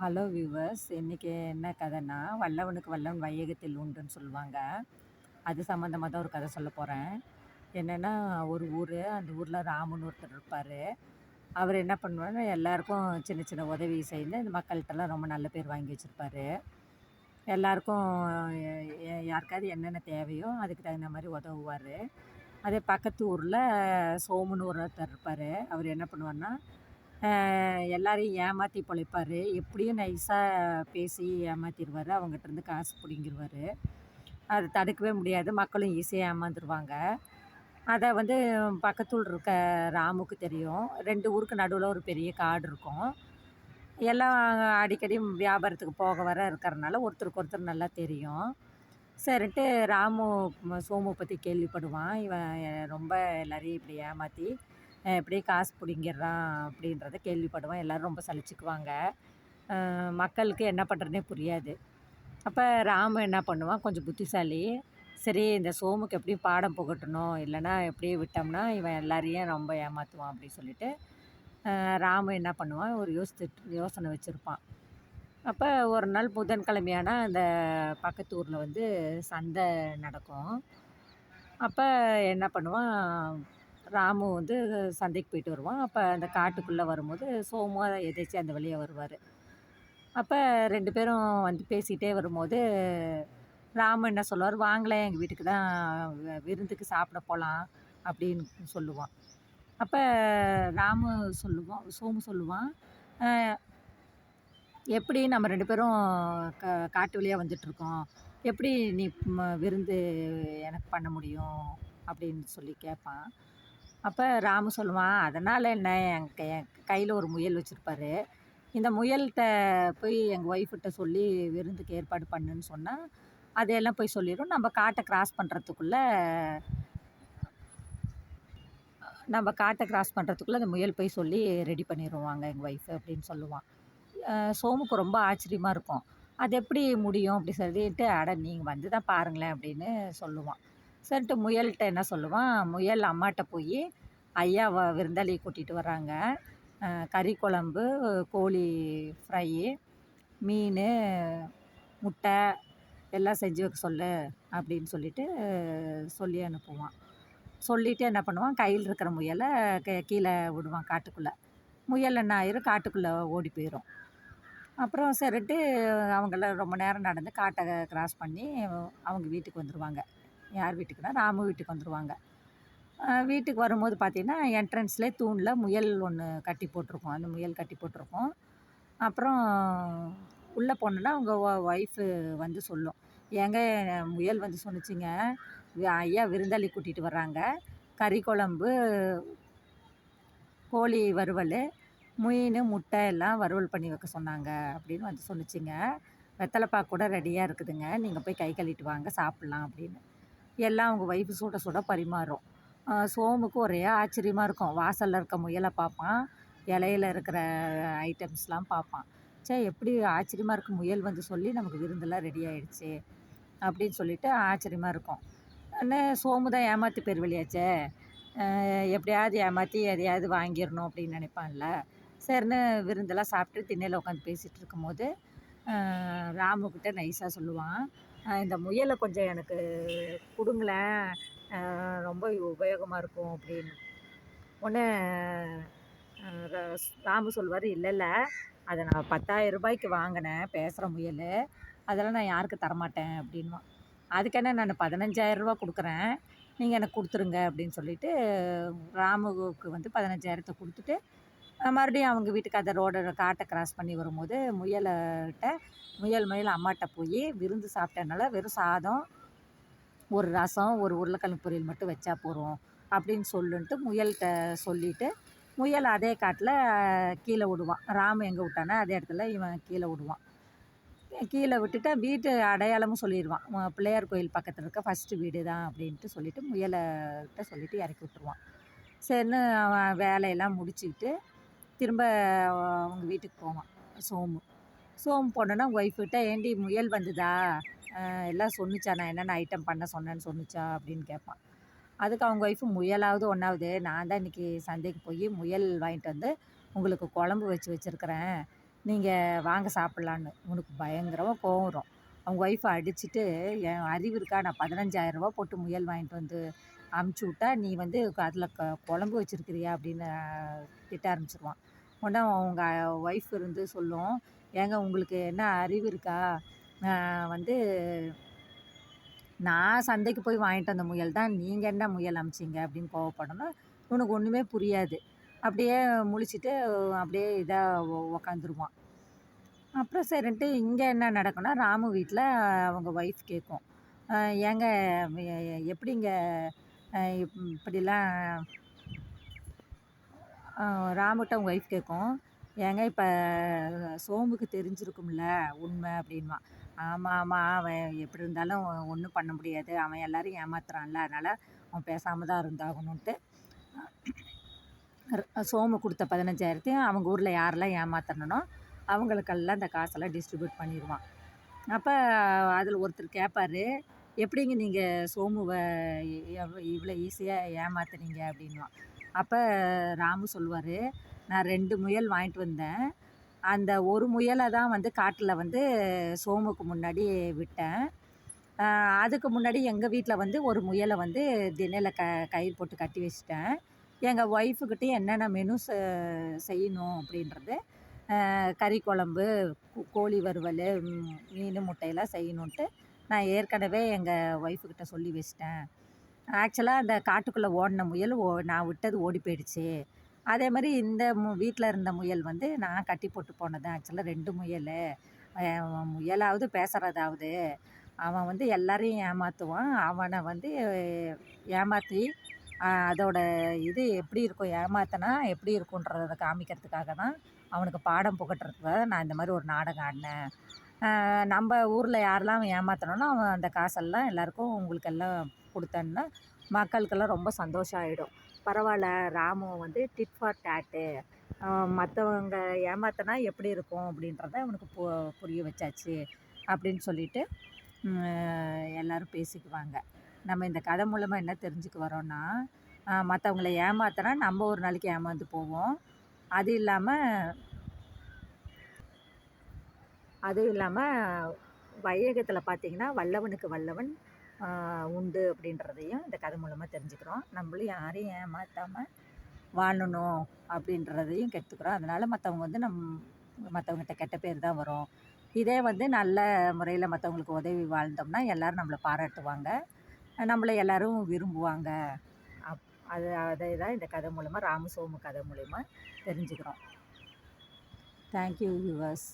Hello viewers இன்றைக்கி என்ன கதைன்னா வல்லவனுக்கு வல்லவன் வையகத்தில் உண்டுன்னு சொல்லுவாங்க. அது சம்மந்தமாக தான் ஒரு கதை சொல்ல போகிறேன் என்னென்னா ஒரு ஊர் அந்த ஊரில் ராமன் ஒருத்தர் இருப்பார். அவர் என்ன பண்ணுவார் எல்லாருக்கும் சின்ன சின்ன உதவி செய்து இந்த மக்கள்கிட்டலாம் ரொம்ப நல்ல பேர் வாங்கி வச்சுருப்பாரு. எல்லாருக்கும் யாருக்காவது என்னென்ன தேவையோ அதுக்கு தகுந்த மாதிரி உதவுவார். அதே பக்கத்து ஊரில் சோமுன்னு ஒருத்தர் இருப்பார். அவர் என்ன பண்ணுவார்னா எல்லாரையும் ஏமாற்றி பொழைப்பார். எப்படியும் நைஸாக பேசி ஏமாற்றிடுவார் அவங்ககிட்டருந்து காசு பிடிங்கிருவார். அது தடுக்கவே முடியாது. மக்களும் ஈஸியாக ஏமாந்துருவாங்க. அதை வந்து பக்கத்தூர் இருக்க ராமுக்கு தெரியும். ரெண்டு ஊருக்கு நடுவில் ஒரு பெரிய காடு இருக்கும். எல்லாம் அடிக்கடி வியாபாரத்துக்கு போக வர இருக்கிறனால ஒருத்தருக்கு ஒருத்தர் நல்லா தெரியும். சரின்ட்டு ராமு சோமு பற்றி கேள்விப்படுவான். இவன் ரொம்ப எல்லாரையும் இப்படி ஏமாற்றி இப்படியே காசு பிடிங்கிடுறான் அப்படின்றத கேள்விப்படுவான் எல்லோரும் ரொம்ப சலிச்சுக்குவாங்க. மக்களுக்கு என்ன பண்ணுறதுனே புரியாது. அப்போ ராமு என்ன பண்ணுவான்? கொஞ்சம் புத்திசாலி. சரி இந்த சோமுக்கு எப்படியும் பாடம் புகட்டணும். இல்லைன்னா எப்படியே விட்டோம்னா இவன் எல்லாரையும் ரொம்ப ஏமாற்றுவான் அப்படின்னு சொல்லிட்டு அஹ் ராமு என்ன பண்ணுவான்? ஒரு யோசித்து யோசனை வச்சுருப்பான். அப்போ ஒரு நாள் புதன்கிழமையானா அந்த பக்கத்து ஊரில் வந்து சந்தை நடக்கும். அப்போ என்ன பண்ணுவான்? ராமு வந்து சந்தைக்கு போயிட்டு வருவான். அப்போ அந்த காட்டுக்குள்ளே வரும்போது சோமு எதேச்சும் அந்த வழியாக வருவார். அப்போ ரெண்டு பேரும் வந்து பேசிகிட்டே வரும்போது ராமு என்ன சொல்லுவார்? வாங்களேன் எங்கள் வீட்டுக்கு தான் விருந்துக்கு சாப்பிட போகலாம் அப்படின்னு சொல்லுவான். அப்போ ராமு சொல்லுவான் சோமு சொல்லுவான் எப்படி நம்ம ரெண்டு பேரும் க காட்டு வழியாக வந்துட்டுருக்கோம் எப்படி நீ விருந்து எனக்கு பண்ண முடியும்? அப்படின்னு சொல்லி கேட்பான் அப்போ ராமு சொல்லுவான் அதனால் என்ன? என் கை என் கையில் ஒரு முயல் வச்சுருப்பாரு. இந்த முயல்கிட்ட போய் எங்கள் ஒய்ஃப்கிட்ட சொல்லி விருந்துக்கு ஏற்பாடு பண்ணுன்னு சொன்னால் அதையெல்லாம் போய் சொல்லிடும் நம்ம காட்டை கிராஸ் பண்ணுறதுக்குள்ளே நம்ம காட்டை கிராஸ் பண்ணுறதுக்குள்ளே அந்த முயல் போய் சொல்லி ரெடி பண்ணிடுவாங்க எங்கள் ஒய்ஃப் அப்படின்னு சொல்லுவான். சோமுக்கு ரொம்ப ஆச்சரியமாக இருக்கும். அது எப்படி முடியும்? அப்படி சொல்லிட்டு அட நீங்கள் வந்து தான் பாருங்களேன் அப்படின்னு சொல்லுவான். சரின்ட்டு முயல்கிட்ட என்ன சொல்லுவான் முயல் அம்மாட்ட போய் ஐயா வ விருந்தாளி கூட்டிகிட்டு வராங்க கறி குழம்பு கோழி ஃப்ரை மீன் முட்டை எல்லாம் செஞ்சு வைக்க சொல்லு அப்படின்னு சொல்லிட்டு சொல்லி அனுப்புவான். சொல்லிவிட்டு என்ன பண்ணுவான் கையில் இருக்கிற முயலை கே- கீழே விடுவான் காட்டுக்குள்ளே. முயல் என்ன ஆயிரும் காட்டுக்குள்ளே ஓடி போயிடும் அப்புறம் சரிட்டு அவங்களாம் ரொம்ப நேரம் நடந்து காட்டை க்ராஸ் பண்ணி அவங்க வீட்டுக்கு வந்துடுவாங்க யார் வீட்டுக்குன்னா ராமு வீட்டுக்கு வந்துடுவாங்க வீட்டுக்கு வரும்போது பார்த்திங்கன்னா என்ட்ரன்ஸ்லேயே தூணில் முயல் ஒன்று கட்டி போட்டிருக்கோம். அந்த முயல் கட்டி போட்டிருக்கும். அப்புறம் உள்ளே போனோன்னா அவங்க ஒய்ஃபு வந்து சொல்லும். ஏங்க முயல் வந்து சொன்னிச்சிங்க. ஐயா விருந்தாளி கூட்டிகிட்டு வர்றாங்க. கறி குழம்பு கோழி வறுவல் மீன் முட்டை எல்லாம் வறுவல் பண்ணி வைக்க சொன்னாங்க. அப்படின்னு வந்து சொன்னிச்சிங்க. வெத்தலைப்பாக்கு கூட ரெடியாக இருக்குதுங்க. நீங்கள் போய் கை கழுவிட்டு வாங்க சாப்பிட்லாம். அப்படின்னு. எல்லாம் அவங்க ஒய்ஃபு சுட சுட பரிமாறும் சோமுக்கு ஒரே ஆச்சரியமாக இருக்கும். வாசலில் இருக்க முயலை பார்ப்பான். இலையில இருக்கிற ஐட்டம்ஸ்லாம் பார்ப்பான். சே எப்படி ஆச்சரியமாக இருக்குது முயல் வந்து சொல்லி நமக்கு விருந்தெல்லாம் ரெடி ஆயிடுச்சு அப்படின்னு சொல்லிட்டு ஆச்சரியமாக இருக்கும். அண்ணே சோமு தான் ஏமாற்றி பேர் வழியாச்சே எப்படியாவது ஏமாற்றி எதையாவது வாங்கிடணும் அப்படின்னு நினைப்பான்ல. சரின்னு விருந்தெல்லாம் சாப்பிட்டு திண்ணையில் உட்காந்து பேசிகிட்டு இருக்கும்போது ராமுக்கிட்ட நைஸாக சொல்லுவான். இந்த முயலை கொஞ்சம் எனக்கு கொடுங்களேன். ரொம்ப உபயோகமாக இருக்கும் அப்படின்னு. உடனே ராமு சொல்வார் இல்லை இல்லை. அதை நான் பத்தாயிரம் ரூபாய்க்கு வாங்கினேன் பேசுகிற முயல். அதெல்லாம் நான் யாருக்கு தரமாட்டேன் அப்படின்வான் அதுக்கென்ன நான் பதினஞ்சாயிரம் ரூபா கொடுக்குறேன். நீங்கள் எனக்கு கொடுத்துருங்க அப்படின்னு சொல்லிட்டு ராமுவுக்கு வந்து பதினஞ்சாயிரத்தை கொடுத்துட்டு மறுபடியும் அவங்க வீட்டுக்கு அந்த ரோட காட்டை கிராஸ் பண்ணி வரும்போது முயல்கிட்ட முயல் முயல் அம்மாட்ட போய் விருந்து சாப்பிட்டனால வெறும் சாதம் ஒரு ரசம் ஒரு உருளைக்கிழங்கு பொரியல் மட்டும் வச்சா போதும் அப்படின்னு சொல்லுன்ட்டு முயல்கிட்ட சொல்லிவிட்டு முயல் அதே காட்டில் கீழே விடுவான். ராமு எங்கே விட்டானோ அதே இடத்துல இவன் கீழே விடுவான். கீழே விட்டுட்டு வீட்டு அடையாளமும் சொல்லிடுவான். பிள்ளையார் கோயில் பக்கத்தில் இருக்க ஃபஸ்ட்டு வீடு தான் அப்படின்ட்டு சொல்லிவிட்டு முயலைகிட்ட சொல்லிவிட்டு இறக்கி விட்டுருவான். சரின்னு அவன் வேலையெல்லாம் முடிச்சுக்கிட்டு திரும்ப அவங்க வீட்டுக்கு போவான். சோமு. சோமு போனோன்னா ஒய்ஃப்கிட்ட ஏண்டி முயல் வந்துதா? எல்லாம் சொன்னிச்சா? நான் என்னென்ன ஐட்டம் பண்ண சொன்னேன்னு சொன்னிச்சா? அப்படின்னு கேட்பான். அதுக்கு அவங்க ஒய்ஃபு முயலாவது ஒன்றாவது நான் தான் இன்றைக்கி சந்தைக்கு போய் முயல் வாங்கிட்டு வந்து உங்களுக்கு குழம்பு வச்சு வச்சுருக்கிறேன். நீங்கள் வாங்க சாப்பிட்லான்னு. உனக்கு பயங்கரமாக கோவம் வரும். அவங்க ஒய்ஃபை அடிச்சுட்டு என் அறிவு இருக்கா? நான் பதினஞ்சாயிரரூபா போட்டு முயல் வாங்கிட்டு வந்து அமுச்சு விட்டா நீ வந்து அதில் க குழம்பு வச்சுருக்கிறியா? அப்படின்னு திட்ட ஆரம்பிச்சிருவான். உடனே அவங்க ஒய்ஃப் இருந்து சொல்லும். ஏங்க உங்களுக்கு என்ன அறிவு இருக்கா? வந்து நான் சந்தைக்கு போய் வாங்கிட்டு வந்த முயல் தான். நீங்கள் என்ன முயல் அமிச்சிங்க? அப்படின்னு கோவப்படணும். இவனுக்கு ஒன்றுமே புரியாது. அப்படியே முழிச்சிட்டு அப்படியே இதாக உக்காந்துருவான். அப்புறம் சரின்ட்டு இங்கே என்ன நடக்கும்னா ராமு வீட்டில் அவங்க ஒய்ஃப் கேட்கும் ஏங்க எப்படிங்க? இப்- இப்படிலாம் ராமுகிட்ட அவங்க ஒய்ஃப் கேட்கும். ஏங்க இப்போ சோமுக்கு தெரிஞ்சிருக்கும்ல உண்மை அப்படின்வான் ஆமாம் ஆமாம் அவன் எப்படி இருந்தாலும் ஒன்றும் பண்ண முடியாது. அவன் எல்லோரும் ஏமாத்துறான்ல அதனால் அவன் பேசாமல் தான் இருந்தாகணுன்ட்டு சோமு கொடுத்த பதினஞ்சாயிரத்தையும் அவங்க ஊரில் யாரெல்லாம் ஏமாத்தனனோ அவங்களுக்கெல்லாம் இந்த காசெல்லாம் டிஸ்ட்ரிபியூட் பண்ணிடுவான். அப்போ அதில் ஒருத்தர் கேட்பார் எப்படிங்க நீங்கள் சோமுவை இவ்வளோ ஈஸியாக ஏமாத்துனீங்க? அப்படின்வான் அப்போ ராமு சொல்லுவார் நான் ரெண்டு முயல் வாங்கிட்டு வந்தேன். அந்த ஒரு முயலை தான் வந்து காட்டில் வந்து சோமுக்கு முன்னாடி விட்டேன். அதுக்கு முன்னாடி எங்கள் வீட்டில் வந்து ஒரு முயலை வந்து தினையில் க கயிறு போட்டு கட்டி வச்சிட்டேன். எங்கள் ஒய்ஃபுக்கிட்டே என்னென்ன மெனு செ- செய்யணும் அப்படின்றது கறி குழம்பு கோழி வறுவல் மீன் முட்டையெல்லாம் செய்யணுன்ட்டு நான் ஏற்கனவே எங்கள் ஒய்ஃபுக்கிட்ட சொல்லி வச்சிட்டேன். ஆக்சுவலாக அந்த காட்டுக்குள்ளே ஓடின முயல் ஓ நான் விட்டது ஓடி போயிடுச்சு. அதே மாதிரி இந்த மு வீட்டில் இருந்த முயல் வந்து நான் கட்டி போட்டு போனது ஆக்சுவலாக ரெண்டு முயல். முயலாவது பேசுகிறதாவது அவன் வந்து எல்லாரையும் ஏமாற்றுவான் அவனை வந்து ஏமாற்றி அதோட இது எப்படி இருக்கும் ஏமாத்தினா எப்படி இருக்குன்றத காமிக்கிறதுக்காக தான் அவனுக்கு பாடம் புகட்டுறதுக்காக நான் இந்த மாதிரி ஒரு நாடகம் ஆடினேன். நம்ம ஊரில் யாரெல்லாம் அவன் ஏமாத்தினானோ அவன் அந்த காசெல்லாம் எல்லாருக்கும் உங்களுக்கெல்லாம் கொடுத்தேன்னா மக்களுக்கெல்லாம் ரொம்ப சந்தோஷம் ஆகிடும் பரவாயில்ல ராமு வந்து டிட் ஃபார் டேட்டு மற்றவங்க ஏமாற்றினா எப்படி இருக்கும் அப்படின்றத அவனுக்கு பு புரிய வச்சாச்சு அப்படின்னு சொல்லிட்டு எல்லோரும் பேசிக்குவாங்க. நம்ம இந்த கதை மூலமாக என்ன தெரிஞ்சுக்க வரோன்னா மற்றவங்கள ஏமாத்தினா நம்ம ஒரு நாளைக்கு ஏமாந்து போவோம். அது இல்லாமல் அதுவும் இல்லாமல் வையகத்தில் பார்த்திங்கன்னா வல்லவனுக்கு வல்லவன் உண்டு அப்படின்றதையும் இந்த கதை மூலமாக தெரிஞ்சுக்கிறோம். நம்மளும் யாரையும் ஏமாற்றாமல் வாழணும் அப்படின்றதையும் கற்றுக்குறோம் அதனால் மற்றவங்க வந்து நம் மற்றவங்ககிட்ட கெட்ட பேர் தான் வரும். இதே வந்து நல்ல முறையில் மற்றவங்களுக்கு உதவி வாழ்ந்தோம்னா எல்லோரும் நம்மளை பாராட்டுவாங்க. நம்மளை எல்லோரும் விரும்புவாங்க. அப் அது அதை தான் இந்த கதை மூலமாக ராமசோமு கதை மூலயமா தெரிஞ்சுக்கிறோம். Thank you viewers